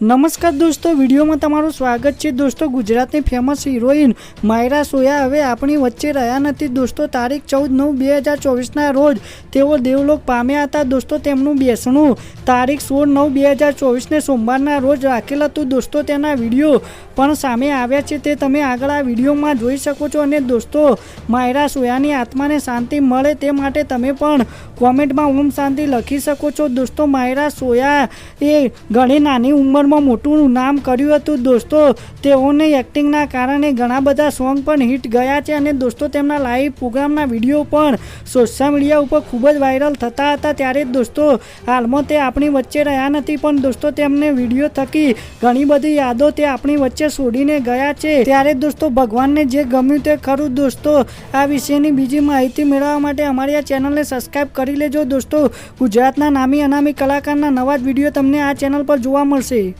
નમસ્કાર દોસ્તો, વિડીયોમાં તમારું સ્વાગત છે. દોસ્તો, ગુજરાતની ફેમસ હિરોઈન માયરા સોયા હવે આપણી વચ્ચે રહ્યા નથી. દોસ્તો, તારીખ ચૌદ નવ બે હજાર ચોવીસના રોજ તેઓ દેવલોક પામ્યા હતા. દોસ્તો, તેમનું બેસણું તારીખ સોળ નવ બે હજાર ચોવીસને સોમવારના રોજ રાખેલ હતું. દોસ્તો, તેના વીડિયો પણ સામે આવ્યા છે. તે તમે આગળ આ વિડીયોમાં જોઈ શકો છો અને દોસ્તો, માયરા સોયાની આત્માને શાંતિ મળે તે માટે તમે પણ કોમેન્ટમાં ઓમ શાંતિ લખી શકો છો. દોસ્તો, માયરા સોયા એ ઘણી નાની ઉંમરમાં મોટું નામ કર્યું હતું. દોસ્તો, તેઓને એક્ટિંગના કારણે ઘણા બધા સોંગ પણ હિટ ગયા છે અને દોસ્તો, તેમના લાઈવ પ્રોગ્રામના વીડિયો પણ સોશિયલ મીડિયા ઉપર ખૂબ જ વાયરલ થતા હતા. ત્યારે દોસ્તો, હાલમાં તે આપણી વચ્ચે રહ્યા નથી, પણ દોસ્તો, તેમને વીડિયો થકી ઘણી બધી યાદો તે આપણી વચ્ચે છોડીને ગયા છે. ત્યારે દોસ્તો, ભગવાનને જે ગમ્યું તે ખરું. દોસ્તો, આ વિશેની બીજી માહિતી મેળવવા માટે અમારી આ ચેનલને સબસ્ક્રાઈબ કરી લેજો. દોસ્તો, ગુજરાતના નામી અનામી કલાકારના નવા જ વીડિયો તમને આ ચેનલ પર જોવા મળશે.